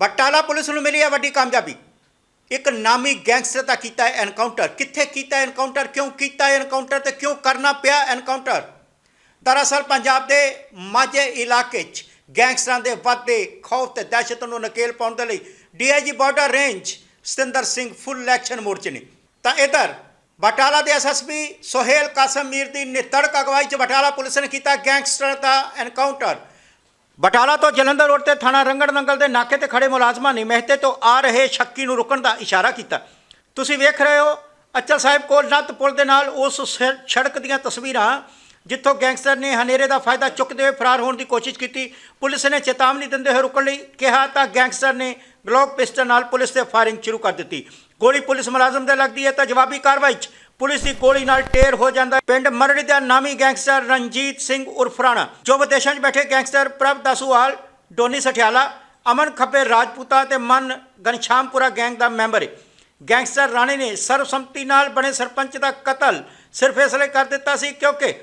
Batala police ਨੂੰ ਮਿਲੀ ਹੈ ਵੱਡੀ ਕਾਮਯਾਬੀ ਇੱਕ ਨਾਮੀ ਗੈਂਗਸਟਰ ਦਾ ਕੀਤਾ ਐਨਕਾਊਂਟਰ ਕਿੱਥੇ ਕੀਤਾ ਐਨਕਾਊਂਟਰ ਕਿਉਂ ਕੀਤਾ ਐਨਕਾਊਂਟਰ ਤੇ ਕਿਉਂ ਕਰਨਾ ਪਿਆ ਐਨਕਾਊਂਟਰ ਦਰਅਸਲ ਪੰਜਾਬ ਦੇ ਮਾਝੇ ਇਲਾਕੇ 'ਚ ਗੈਂਗਸਟਰਾਂ ਦੇ ਵੱਧਦੇ ਖੌਫ ਤੇ ਦਹਿਸ਼ਤ ਨੂੰ ਨਕੇਲ ਪਾਉਣ ਦੇ ਲਈ DIG border range Satinder Singh full action ਮੋਰਚੇ ਨੇ ਤਾਂ ਇਧਰ ਬਟਾਲਾ ਦੇ ਐਸਐਸਪੀ ਸੋਹੇਲ ਕਾਸਮ ਮੀਰ ਦੀ ਨਿਤੜਕ ਅਗਵਾਈ 'ਚ ਬਟਾਲਾ ਪੁਲਿਸ ਨੇ ਕੀਤਾ ਗੈਂਗਸਟਰ ਦਾ ਐਨਕਾਊਂਟਰ ਬਟਾਲਾ ਤੋਂ ਜਲੰਧਰ ਰੋਡ ਤੇ ਥਾਣਾ ਰੰਗੜ ਨੰਗਲ ਦੇ ਨਾਕੇ ਤੇ ਖੜੇ ਮੁਲਾਜ਼ਮਾਂ ਨੇ ਮਹਿਤੇ ਤੋਂ ਆ ਰਹੇ ਸ਼ੱਕੀ ਨੂੰ ਰੁਕਣ ਦਾ ਇਸ਼ਾਰਾ ਕੀਤਾ। ਤੁਸੀਂ ਵੇਖ ਰਹੇ ਹੋ, ਅੱਚਲ ਸਾਹਿਬ ਕੋਲ ਨੱਤ ਪੁਲ ਦੇ ਨਾਲ ਉਸ ਸੜਕ ਦੀਆਂ ਤਸਵੀਰਾਂ, ਜਿੱਥੋਂ ਗੈਂਗਸਟਰ ਨੇ ਹਨੇਰੇ ਦਾ ਫਾਇਦਾ ਚੁੱਕਦੇ ਹੋਏ ਫਰਾਰ ਹੋਣ ਦੀ ਕੋਸ਼ਿਸ਼ ਕੀਤੀ। ਪੁਲਿਸ ਨੇ ਚੇਤਾਵਨੀ ਦਿੰਦੇ ਹੋਏ ਰੁਕਣ ਲਈ ਕਿਹਾ ਤਾਂ ਗੈਂਗਸਟਰ ਨੇ ਗਲੋਕ ਪਿਸਟਲ ਨਾਲ ਪੁਲਿਸ ਤੇ ਫਾਇਰਿੰਗ ਸ਼ੁਰੂ ਕਰ ਦਿੱਤੀ। ਗੋਲੀ ਪੁਲਿਸ ਮੁਲਾਜ਼ਮ ਦੇ ਲੱਗਦੀ ਹੈ ਤਾਂ ਜਵਾਬੀ ਕਾਰਵਾਈ 'ਚ ਪੁਲਿਸ ਦੀ ਗੋਲੀ ਨਾਲ ਟੇਰ ਹੋ ਜਾਂਦਾ ਪਿੰਡ ਮਰੜੀ ਦਾ ਨਾਮੀ ਗੈਂਗਸਟਰ ਰਣਜੀਤ ਸਿੰਘ ਉਰਫਰਾਣਾ ਜੋ ਵਿਦੇਸ਼ਾਂ 'ਚ ਬੈਠੇ ਗੈਂਗਸਟਰ ਪ੍ਰਭ ਦਸੂਵਾਲ, ਡੋਨੀ ਸਠਿਆਲਾ, ਅਮਨ ਖੱਬੇ ਰਾਜਪੂਤਾ ਤੇ ਮਨ ਗਨਸ਼ਾਮਪੁਰਾ ਗੈਂਗ ਦਾ ਮੈਂਬਰ ਹੈ। ਗੈਂਗਸਟਰ ਰਾਣੇ ਨੇ ਸਰਬਸੰਮਤੀ ਨਾਲ ਬਣੇ ਸਰਪੰਚ ਦਾ ਕਤਲ ਸਿਰਫ ਇਸ ਲਈ ਕਰ ਦਿੱਤਾ ਸੀ ਕਿਉਂਕਿ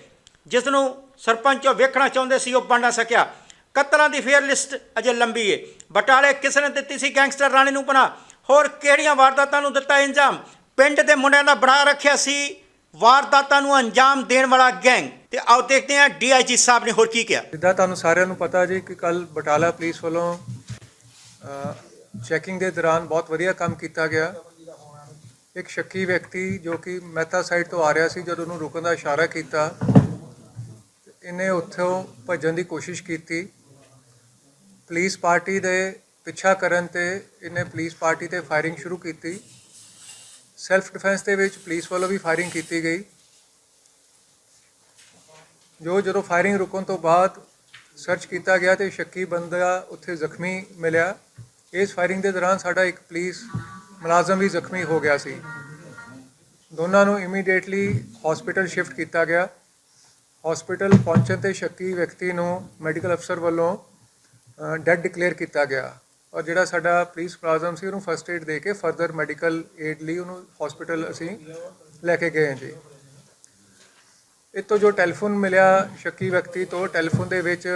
ਜਿਸ ਨੂੰ ਸਰਪੰਚ ਉਹ ਵੇਖਣਾ ਚਾਹੁੰਦੇ ਸੀ, ਉਹ ਬਣ ਨਾ ਸਕਿਆ। ਕਤਲਾਂ ਦੀ ਫੇਅਰ ਲਿਸਟ ਅਜੇ ਲੰਬੀ ਏ ਬਟਾਲੇ ਕਿਸ ਨੇ ਦਿੱਤੀ ਸੀ ਗੈਂਗਸਟਰ ਰਾਣੇ ਨੂੰ ਬਣਾ ਹੋਰ ਕਿਹੜੀਆਂ ਵਾਰਦਾਤਾਂ ਨੂੰ ਦਿੱਤਾ ਇੰਜਾਮ? ਪਿੰਡ ਦੇ ਮੁੰਡਿਆਂ ਦਾ ਬਣਾ ਰੱਖਿਆ ਸੀ ਵਾਰਦਾਤਾਂ ਨੂੰ ਅੰਜਾਮ ਦੇਣ ਵਾਲਾ ਗੈਂਗ। ਤੇ ਆਓ ਦੇਖਦੇ ਹਾਂ ਡੀਆਈਜੀ ਸਾਹਿਬ ਨੇ ਹੋਰ ਕੀ ਕਿਹਾ। ਜਿੱਦਾਂ ਤੁਹਾਨੂੰ ਸਾਰਿਆਂ ਨੂੰ ਪਤਾ ਜੀ ਕਿ ਕੱਲ ਬਟਾਲਾ ਪੁਲਿਸ ਵੱਲੋਂ ਚੈਕਿੰਗ ਦੇ ਦੌਰਾਨ ਬਹੁਤ ਵਧੀਆ ਕੰਮ ਕੀਤਾ ਗਿਆ। ਇੱਕ ਸ਼ੱਕੀ ਵਿਅਕਤੀ ਜੋ ਕਿ ਮਹਿਤਾ ਸਾਈਡ ਤੋਂ ਆ ਰਿਹਾ ਸੀ ਜਦੋਂ ਉਹਨੂੰ ਰੁਕਣ ਦਾ ਇਸ਼ਾਰਾ ਕੀਤਾ, ਇਹਨੇ ਉੱਥੋਂ ਭੱਜਣ ਦੀ ਕੋਸ਼ਿਸ਼ ਕੀਤੀ। ਪੁਲਿਸ ਪਾਰਟੀ ਦੇ ਪਿੱਛਾ ਕਰਨ ਤੇ ਇਹਨੇ ਪੁਲਿਸ ਪਾਰਟੀ ਤੇ ਫਾਇਰਿੰਗ ਸ਼ੁਰੂ ਕੀਤੀ। ਸੈਲਫ ਡਿਫੈਂਸ ਦੇ ਵਿੱਚ ਪੁਲਿਸ ਵੱਲੋਂ ਵੀ ਫਾਇਰਿੰਗ ਕੀਤੀ ਗਈ। ਜੋ ਜਦੋਂ ਫਾਇਰਿੰਗ ਰੁਕਣ ਤੋਂ ਬਾਅਦ ਸਰਚ ਕੀਤਾ ਗਿਆ ਤੇ ਸ਼ੱਕੀ ਬੰਦਾ ਉੱਥੇ ਜ਼ਖਮੀ ਮਿਲਿਆ, ਇਸ ਫਾਇਰਿੰਗ ਦੇ ਦੌਰਾਨ ਸਾਡਾ ਇੱਕ ਪੁਲਿਸ ਮੁਲਾਜ਼ਮ ਵੀ ਜ਼ਖਮੀ ਹੋ ਗਿਆ ਸੀ। ਦੋਨਾਂ ਨੂੰ ਇਮੀਡੀਏਟਲੀ ਹਸਪੀਟਲ ਸ਼ਿਫਟ ਕੀਤਾ ਗਿਆ। ਹਸਪੀਟਲ ਪਹੁੰਚਣ ਤੇ ਸ਼ੱਕੀ ਵਿਅਕਤੀ ਨੂੰ ਮੈਡੀਕਲ ਅਫਸਰ ਵੱਲੋਂ ਡੈੱਡ ਡਿਕਲੇਅਰ ਕੀਤਾ ਗਿਆ। ਔਰ ਜਿਹੜਾ ਸਾਡਾ ਪੁਲਿਸ ਮੁਲਾਜ਼ਮ ਸੀ, ਉਹਨੂੰ ਫਰਸਟ ਏਡ ਦੇ ਕੇ ਫਰਦਰ ਮੈਡੀਕਲ ਏਡ ਲਈ ਉਹਨੂੰ ਹਸਪੀਟਲ ਅਸੀਂ ਲੈ ਕੇ ਗਏ ਜੀ। ਇਹ ਤੋਂ ਜੋ ਟੈਲੀਫੋਨ ਮਿਲਿਆ ਸ਼ੱਕੀ ਵਿਅਕਤੀ ਤੋਂ ਟੈਲੀਫੋਨ ਦੇ ਵਿੱਚ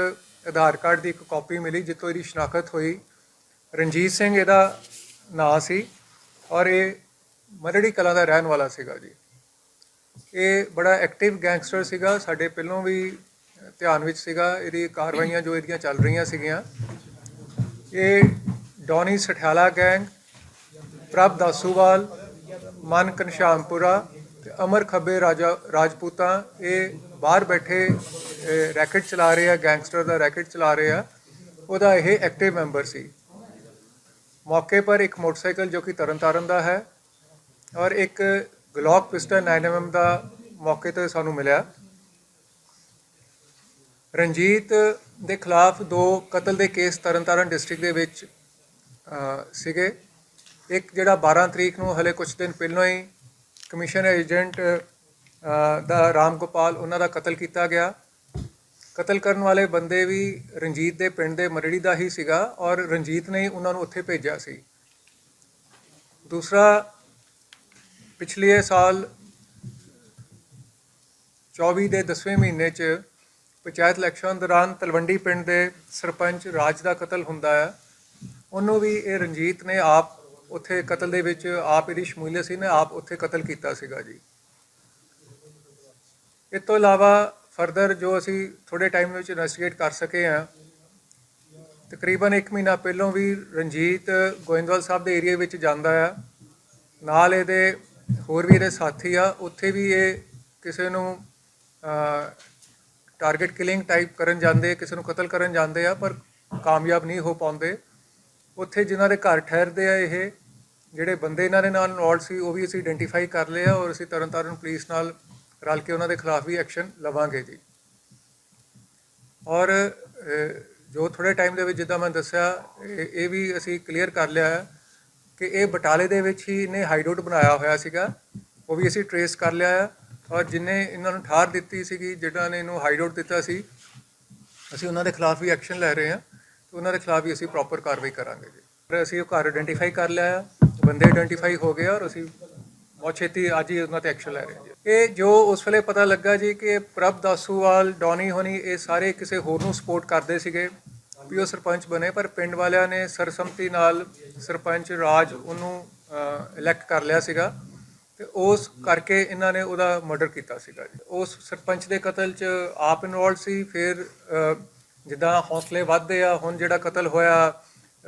ਆਧਾਰ ਕਾਰਡ ਦੀ ਇੱਕ ਕਾਪੀ ਮਿਲੀ, ਜਿੱਥੋਂ ਇਹਦੀ ਸ਼ਨਾਖਤ ਹੋਈ। ਰਣਜੀਤ ਸਿੰਘ ਇਹਦਾ ਨਾਂ ਸੀ ਔਰ ਇਹ ਮਰੜੀ ਕਲਾਂ ਦਾ ਰਹਿਣ ਵਾਲਾ ਸੀਗਾ ਜੀ। ਇਹ ਬੜਾ ਐਕਟਿਵ ਗੈਂਗਸਟਰ ਸੀਗਾ, ਸਾਡੇ ਪਹਿਲੋਂ ਵੀ ਧਿਆਨ ਵਿੱਚ ਸੀਗਾ, ਇਹਦੀ ਕਾਰਵਾਈਆਂ ਜੋ ਇਹਦੀਆਂ ਚੱਲ ਰਹੀਆਂ ਸੀਗੀਆਂ। ਇਹ ਡੌਨੀ ਸਠਿਆਲਾ ਗੈਂਗ, ਪ੍ਰਭ ਦਾਸੂਵਾਲ, ਮਨ ਕਨਸ਼ਾਮਪੁਰਾ ਤੇ ਅਮਰ ਖੱਬੇ ਰਾਜਾ ਰਾਜਪੂਤਾਂ, ਇਹ ਬਾਹਰ ਬੈਠੇ ਰੈਕਟ ਚਲਾ ਰਹੇ ਆ, ਗੈਂਗਸਟਰ ਦਾ ਰੈਕਟ ਚਲਾ ਰਹੇ ਆ, ਉਹਦਾ ਇਹ ਐਕਟਿਵ ਮੈਂਬਰ ਸੀ। ਮੌਕੇ ਪਰ ਇੱਕ ਮੋਟਰਸਾਈਕਲ ਜੋ ਕਿ ਤਰਨਤਾਰਨ ਦਾ ਹੈ ਔਰ ਇੱਕ ਗਲੌਕ ਪਿਸਟਲ 9mm ਦਾ ਮੌਕੇ ਤੇ ਸਾਨੂੰ ਮਿਲਿਆ। ਰਣਜੀਤ ਦੇ ਖਿਲਾਫ ਦੋ ਕਤਲ ਦੇ ਕੇਸ ਤਰਨਤਾਰਨ ਡਿਸਟ੍ਰਿਕਟ ਦੇ ਵਿੱਚ ਸੀਗੇ। ਇੱਕ ਜਿਹੜਾ 12 ਤਰੀਕ ਨੂੰ ਹਲੇ ਕੁਝ ਦਿਨ ਪਹਿਲਾਂ ਹੀ ਕਮਿਸ਼ਨ ਏਜੰਟ ਦਾ ਰਾਮ ਗੋਪਾਲ ਉਹਨਾਂ ਦਾ ਕਤਲ ਕੀਤਾ ਗਿਆ। ਕਤਲ ਕਰਨ ਵਾਲੇ ਬੰਦੇ ਵੀ ਰਣਜੀਤ ਦੇ ਪਿੰਡ ਦੇ ਮਰੜੀ ਦਾ ਹੀ ਸੀਗਾ ਔਰ ਰਣਜੀਤ ਨੇ ਹੀ ਉਹਨਾਂ ਨੂੰ ਉੱਥੇ ਭੇਜਿਆ ਸੀ। ਦੂਸਰਾ, ਪਿਛਲੇ ਸਾਲ 24 ਦੇ 10ਵੇਂ ਮਹੀਨੇ 'ਚ ਪੰਚਾਇਤ ਇਲੈਕਸ਼ਨ ਦੌਰਾਨ ਤਲਵੰਡੀ ਪਿੰਡ ਦੇ ਸਰਪੰਚ ਰਾਜ ਦਾ ਕਤਲ ਹੁੰਦਾ ਹੈ ਉਹਨੂੰ ਵੀ ਇਹ ਰਣਜੀਤ ਨੇ ਆਪ ਉੱਥੇ ਕਤਲ ਦੇ ਵਿੱਚ, ਆਪ ਇਹਦੀ ਸ਼ਮੂਲੀਅਤ ਸੀ ਨੇ, ਆਪ ਉੱਥੇ ਕਤਲ ਕੀਤਾ ਸੀਗਾ ਜੀ। ਇਸ ਤੋਂ ਇਲਾਵਾ ਫਰਦਰ ਜੋ ਅਸੀਂ ਥੋੜੇ ਟਾਈਮ ਵਿੱਚ ਇਨਵੈਸਟੀਗੇਟ ਕਰ ਸਕੇ ਹਾਂ, ਤਕਰੀਬਨ 1 ਮਹੀਨਾ ਪਹਿਲਾਂ ਵੀ ਰਣਜੀਤ ਗੋਇੰਦਵਾਲ ਸਾਹਿਬ ਦੇ ਏਰੀਆ ਵਿੱਚ ਜਾਂਦਾ ਆ। ਨਾਲ ਇਹਦੇ ਹੋਰ ਵੀ ਇਹਦੇ ਸਾਥੀ ਆ, ਉੱਥੇ ਵੀ ਇਹ ਕਿਸੇ ਨੂੰ ਟਾਰਗੇਟ ਕਿਲਿੰਗ ਟਾਈਪ ਕਰਨ ਜਾਂਦੇ, ਕਿਸੇ ਨੂੰ ਕਤਲ ਕਰਨ ਜਾਂਦੇ ਆ, ਪਰ ਕਾਮਯਾਬ ਨਹੀਂ ਹੋ ਪਾਉਂਦੇ। ਉੱਥੇ ਜਿਨ੍ਹਾਂ ਦੇ ਘਰ ਠਹਿਰਦੇ ਆ ਇਹ, ਜਿਹੜੇ ਬੰਦੇ ਇਹਨਾਂ ਦੇ ਨਾਲ ਇਨਵੋਲਡ ਸੀ, ਉਹ ਵੀ ਅਸੀਂ ਆਇਡੈਂਟੀਫਾਈ ਕਰ ਲਏ ਆ ਔਰ ਅਸੀਂ ਤਰਨਤਾਰਨ ਪੁਲਿਸ ਨਾਲ ਰਲ ਕੇ ਉਹਨਾਂ ਦੇ ਖਿਲਾਫ ਵੀ ਐਕਸ਼ਨ ਲਵਾਂਗੇ ਜੀ। ਔਰ ਜੋ ਥੋੜੇ ਟਾਈਮ ਦੇ ਵਿੱਚ ਜਿੱਦਾਂ ਮੈਂ ਦੱਸਿਆ, ਇਹ ਇਹ ਵੀ ਅਸੀਂ ਕਲੀਅਰ ਕਰ ਲਿਆ ਹੈ ਕਿ ਇਹ ਬਟਾਲੇ ਦੇ ਵਿੱਚ ਹੀ ਇਹਨੇ ਹਾਈਡੋਟ ਬਣਾਇਆ ਹੋਇਆ ਸੀਗਾ। ਉਹ ਵੀ ਅਸੀਂ ਟਰੇਸ ਕਰ ਲਿਆ ਹੈ ਔਰ ਜਿਨੇ ਇਹਨਾਂ ਨੂੰ ਠਾਰ ਦਿੱਤੀ ਸੀਗੀ ਜਿਹੜਾ ਨੇ ਇਹਨੂੰ ਹਾਈਡੋਟ ਦਿੱਤਾ ਸੀ, ਅਸੀਂ ਉਹਨਾਂ ਦੇ ਖਿਲਾਫ ਵੀ ਐਕਸ਼ਨ ਲੈ ਰਹੇ ਹਾਂ। ਤੇ ਉਹਨਾਂ ਦੇ ਖਿਲਾਫ ਵੀ ਅਸੀਂ ਪ੍ਰੋਪਰ ਕਾਰਵਾਈ ਕਰਾਂਗੇ ਜੀ। ਪਰ ਅਸੀਂ ਉਹ ਘਰ ਆਇਡੈਂਟੀਫਾਈ ਕਰ ਲਿਆ ਬੰਦੇ ਆਇਡੈਂਟੀਫਾਈ ਹੋ ਗਏ ਔਰ ਅਸੀਂ ਬਹੁਤ ਛੇਤੀ ਅੱਜ ਹੀ ਉਹਨਾਂ ਤੇ ਐਕਸ਼ਨ ਲੈ ਰਹੇ ਹਾਂ ਜੀ। ਇਹ ਜੋ ਉਸ ਵੇਲੇ ਪਤਾ ਲੱਗਾ ਜੀ ਕਿ ਪ੍ਰਭ ਦਾਸੂਵਾਲ, ਡੋਨੀ ਹੋਣੀ, ਇਹ ਸਾਰੇ ਕਿਸੇ ਹੋਰ ਨੂੰ ਸਪੋਰਟ ਕਰਦੇ ਸੀਗੇ, ਵੀ ਉਹ ਸਰਪੰਚ ਬਣੇ, ਪਰ ਪਿੰਡ ਵਾਲਿਆਂ ਨੇ ਸਰਸੰਮਤੀ ਨਾਲ ਸਰਪੰਚ ਰਾਜ ਉਹਨੂੰ ਇਲੈਕਟ ਕਰ ਲਿਆ ਸੀਗਾ ਤੇ ਉਸ ਕਰਕੇ ਇਹਨਾਂ ਨੇ ਉਹਦਾ ਮਰਡਰ ਕੀਤਾ ਸੀਗਾ ਉਸ ਸਰਪੰਚ ਦੇ ਕਤਲ 'ਚ ਆਪ ਇਨਵੋਲਡ ਸੀ, ਫਿਰ ਜਿੱਦਾਂ ਹੌਸਲੇ ਵੱਧਦੇ ਆ, ਹੁਣ ਜਿਹੜਾ ਕਤਲ ਹੋਇਆ,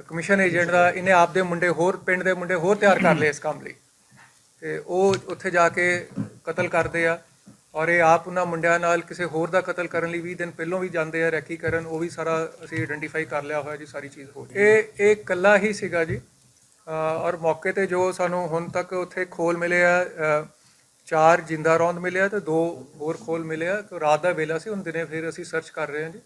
ਕਮਿਸ਼ਨ ਏਜੰਟ ਦਾ, ਇਹਨੇ ਆਪਦੇ ਮੁੰਡੇ ਹੋਰ, ਪਿੰਡ ਦੇ ਮੁੰਡੇ ਹੋਰ ਤਿਆਰ ਕਰ ਲਏ ਇਸ ਕੰਮ ਲਈ। ਤੇ ਉਹ ਉੱਥੇ ਜਾ ਕੇ ਕਤਲ ਕਰਦੇ ਆ ਔਰ ਇਹ ਆਪ ਉਹਨਾਂ ਮੁੰਡਿਆਂ ਨਾਲ ਕਿਸੇ ਹੋਰ ਦਾ ਕਤਲ ਕਰਨ ਲਈ 20 ਦਿਨ ਪਹਿਲਾਂ ਵੀ ਜਾਂਦੇ ਆ, ਰੈਕੀ ਕਰਨ, ਉਹ ਵੀ ਸਾਰਾ ਅਸੀਂ ਆਇਡੈਂਟੀਫਾਈ ਕਰ ਲਿਆ ਹੋਇਆ ਜੀ, ਸਾਰੀ ਚੀਜ਼ ਹੋ ਗਈ। ਇਹ ਇਹ ਇਕੱਲਾ ਹੀ ਸੀਗਾ ਜੀ। ਔਰ ਮੌਕੇ ਤੇ ਜੋ ਸਾਨੂੰ ਹੁਣ ਤੱਕ ਉੱਥੇ ਖੋਲ ਮਿਲੇ ਆ ਚਾਰ ਜਿੰਦਾ ਰੌਂਦ ਮਿਲਿਆ ਤੇ ਦੋ ਹੋਰ ਖੋਲ ਮਿਲਿਆ ਰਾਤ ਦਾ ਵੇਲਾ ਸੀ, ਹੁਣ ਦਿਨੇ ਫਿਰ ਅਸੀਂ ਸਰਚ ਕਰ ਰਹੇ ਹਾਂ ਜੀ।